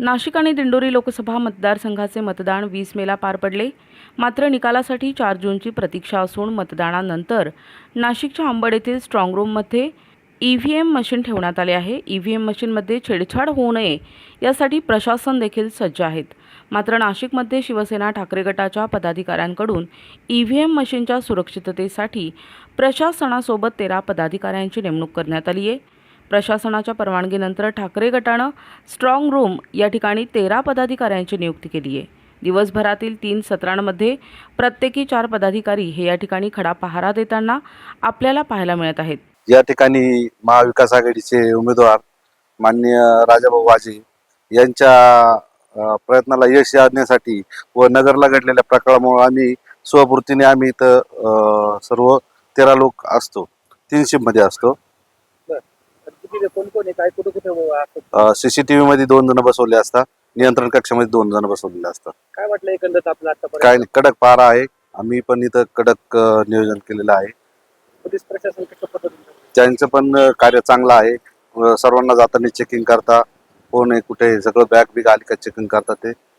नाशिक आणि दिंडोरी लोकसभा मतदारसंघाचे मतदान वीस मेला पार पडले. मात्र निकालासाठी चार जूनची प्रतीक्षा असून मतदानानंतर नाशिकच्या आंबड येथील स्ट्रॉंग रूममध्ये ई व्ही एम मशीन ठेवण्यात आले आहे. ई व्ही एम मशीनमध्ये छेडछाड होऊ नये यासाठी प्रशासन देखील सज्ज आहेत. मात्र नाशिकमध्ये शिवसेना ठाकरे गटाच्या पदाधिकाऱ्यांकडून ई व्ही एम मशीनच्या सुरक्षिततेसाठी प्रशासनासोबत तेरा पदाधिकाऱ्यांची नेमणूक करण्यात आली आहे प्रशासनाच्या परवानगीनंतर ठाकरे गटानं स्ट्रॉंग रूम या ठिकाणी तेरा पदाधिकाऱ्यांची नियुक्ती केली आहे. दिवसभरातील तीन सत्रांमध्ये प्रत्येकी चार पदाधिकारी हे या ठिकाणी खडा पहारा देताना आपल्याला पाहायला मिळत आहेत. या ठिकाणी महाविकास आघाडीचे उमेदवार माननीय राजाभाऊ वाजे यांच्या प्रयत्नाला यश आणण्यासाठी व नगरला घडलेल्या प्रकारामुळे आम्ही स्वपूर्तीने आम्ही इथं सर्व तेरा लोक असतो तीनशे मध्ये असतो. किती कोण कोण आहे? काय कुठे कुठे सीसीटीव्ही मध्ये दोन जण बसवले असतात नियंत्रण कक्षामध्ये दोन जण बसवलेले असतात काय वाटलं एकंदरीत आपलं आतापर्यंत? काय नाही, कडक पारा आहे. आम्ही पण इथं कडक अ, नियोजन केलेलं आहे. पोलीस प्रशासन पद्धतीने? त्यांचं पण अ, कार्य चांगलं आहे. अ, सर्वांना जाताना चेकिंग करता. कोण आहे कुठे आहे, सगळं बॅग बिग आली का चेकिंग करतात ते.